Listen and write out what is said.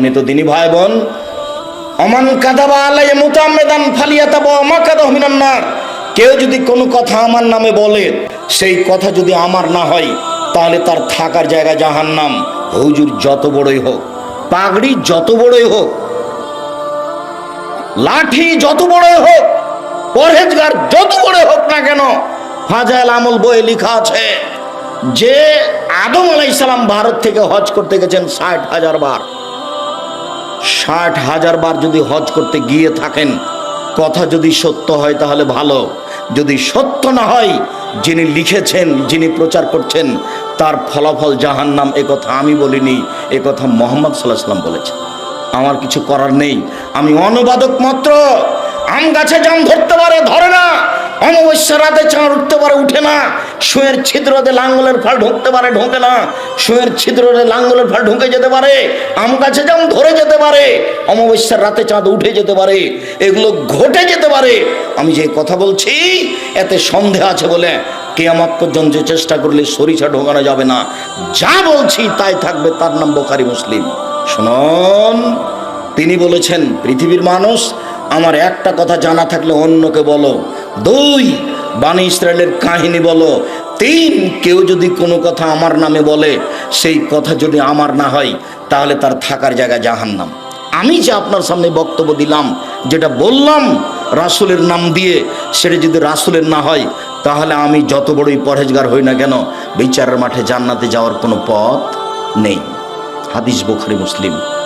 সম্মানিত দিনী ভাই বোন, অমান কাদাবা আলাই মুতামেদান ফালিয়াতাবা আমা কাদা মিনান্নার কেউ যদি কোনো কথা আমার নামে বলে, সেই কথা যদি আমার না হয়, তাহলে তার থাকার জায়গা জাহান্নাম। হুজুর যত বড়ই হোক, পাগড়ি যত বড়ই হোক, লাঠি যত বড়ই হোক, পরহেজগার যত বড় হোক না কেন, ফাজাইল আমল বইয়ে লেখা আছে, যে আদম আলাইসালাম ভারত থেকে হজ করতে গেছেন ষাট হাজার বার। ষাট হাজার বার যদি হজ করতে গিয়ে থাকেন, কথা যদি সত্য হয় তাহলে ভালো। যদি সত্য না হয়, যিনি লিখেছেন, যিনি প্রচার করছেন, তার ফলাফল জাহান্নাম, এ কথা আমি বলিনি কথা মোহাম্মদ সাল্লাহ সাল্লাম বলেছেন। আমার কিছু করার নেই। আমি অনুবাদক মাত্র, আম গাছে জাম ধরতে পারে, ধরে না। অমাবস্যা রাতে চাঁদ উঠতে পারে, উঠে না। শুয়ের ছিদ্রতে লাঙ্গলের ফাল ঢুকতে পারে, ঢোকে না। শুয়ের ছিদ্রতে লাঙ্গলের ফাল ঢুকে যেতে পারে, আম গাছে যেমন ধরে যেতে পারে, অমাবস্যার রাতে চাঁদ উঠে যেতে পারে, এগুলো ঘটে যেতে পারে। আমি যে কথা বলছি, এতে সন্দেহ আছে বলে কেয়ামত পর্যন্ত চেষ্টা করলে সরিষা ঢোকানো যাবে না। যা বলছি তাই থাকবে, তার নাম বোকারি মুসলিম। শুনুন, তিনি বলেছেন, পৃথিবীর মানুষ, আমার একটা কথা জানা থাকলে অন্যকে বলো। দুই বাণী ইসরায়েলের কাহিনী বলো। তিন, কেউ যদি কোনো কথা আমার নামে বলে, সেই কথা যদি আমার না হয়, তাহলে তার থাকার জায়গা জাহান্নাম। আমি যে আপনার সামনে বক্তব্য দিলাম, যেটা বললাম রাসুলের নাম দিয়ে, সেটা যদি রাসুলের না হয়, তাহলে আমি যত বড়ই পরহেজগার হই না কেন, বিচারের মাঠে জান্নাতে যাওয়ার কোনো পথ নেই। হাদিস বুখারি, মুসলিম।